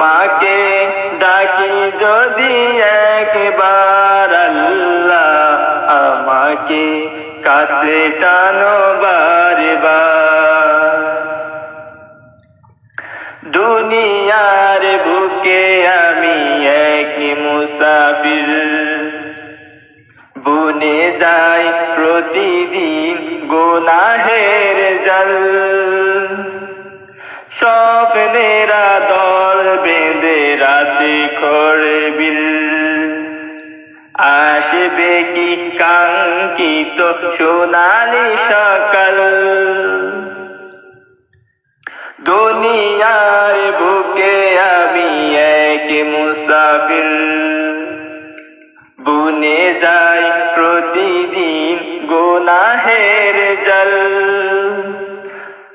তোমাকে ডাকি যদি একবার আল্লাহ আমাকে কাছে টানো দুনিয়ার বুকে আমি এক মুসাফির। বনে যাই প্রতিদিন গোনাহের জল। স্বপ্নেরা দল বেঁধে রাতে খড়ে বিল। আসবে কি কাঙ্কিত সোনালি সকাল? দুনিয়ার বুকে আমি এক মুসাফির। বুনে যাই প্রতিদিন গোনাহের জল।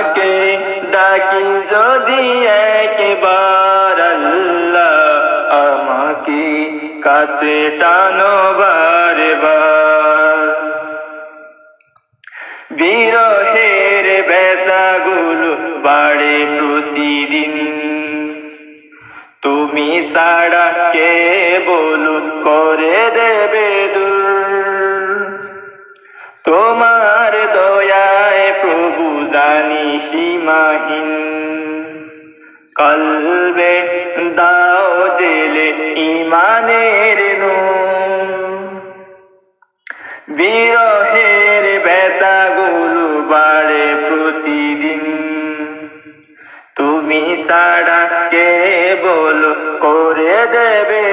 তোমাকে ডাকি যদি একবার আল্লাহ আমাকে কাছে টানো বারবার। বিরহের ব্যথাগুলো বাড়ে প্রতিদিন। তুমি সাড়া কে বলু করে দেবে দূর তোমার সীমাহীন। কলবে দাও জেলে ইমানের নূর। বিরহের ব্যথাগুলো বাড়ে প্রতিদিন। তুমি ছাড়া কে বল করে দেবে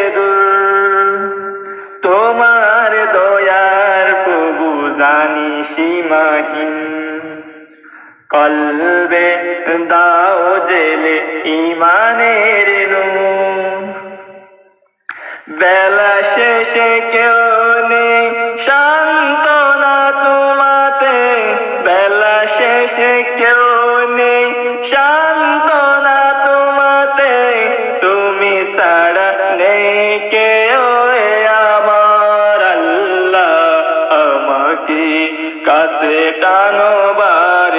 তোমার দয়ার প্রভু জানি সীমাহীন। কলবে দাও জেলে ইমানের নূর। বেলা শেষে কেউ নেই, সান্ত্বনা তোমাতে। বেলা শেষে কেউ নেই, সান্ত্বনা তোমাতে। তুমি ছাড়া নেই কেউ আমার আল্লাহ। আমাকে কাছে টানো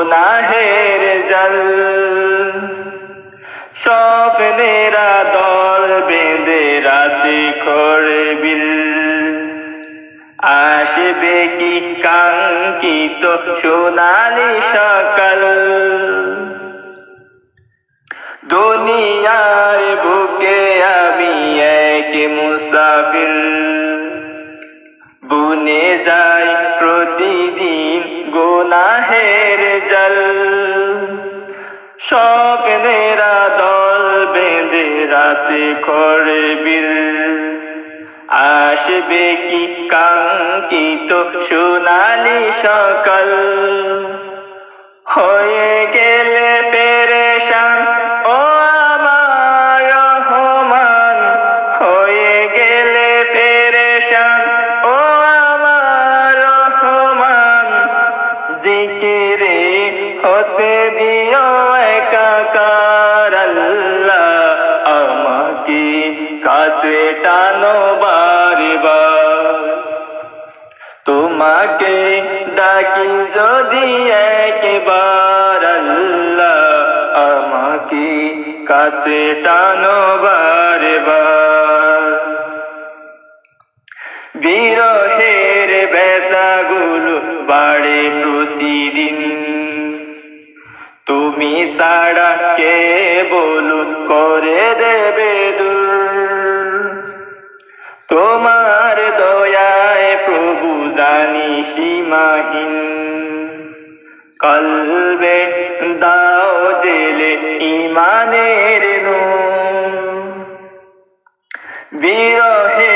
গোনাহের জল। স্বপ্নেরা দল বেঁধে রাতে খড়ে বিল। আসবে কি কাঙ্কিত সোনালি সকাল? দুনিয়ার বুকে আমি এক মুসাফির। বুনে যাই প্রতিদিন গোনাহের জল, স্বপ্নেরা দল বেঁধে রাতে করে বীর। আসবে কি কাঙ্কিত সোনালি সকাল? হয়ে গেলে পেরেশান হতে দিও একাকার আল্লাহ আমাকে কাছে টানো বারবার। তোমাকে ডাকি যদি একবার আল্লাহ আমাকে কাছে টানো বারবার। বিরহের ব্যথাগুলো বাড়ে প্রতিদিন। তুমি ছাড়া কে বলু করে দেবে তোমার দয়ায় প্রভু জানি সীমাহীন। কলবে দাও জেলে ইমানের নূর। বিরহের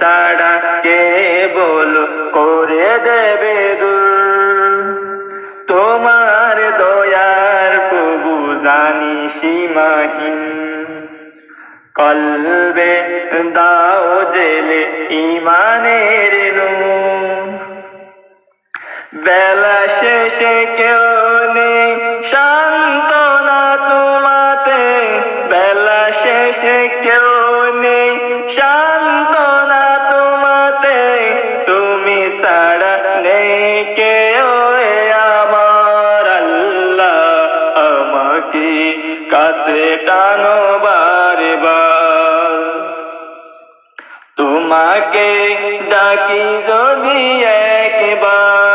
ছাড়া কে করে দেবে তোমার দয়ার প্রভু জানি সীমাহীন। কলবে দাও জেলে ইমানের নূর। বেলা শেষে কেউ নেই, সান্ত্বনা তোমাতে। বেলা শেষে কেউ তোমাকে ডাকি যদি একবার।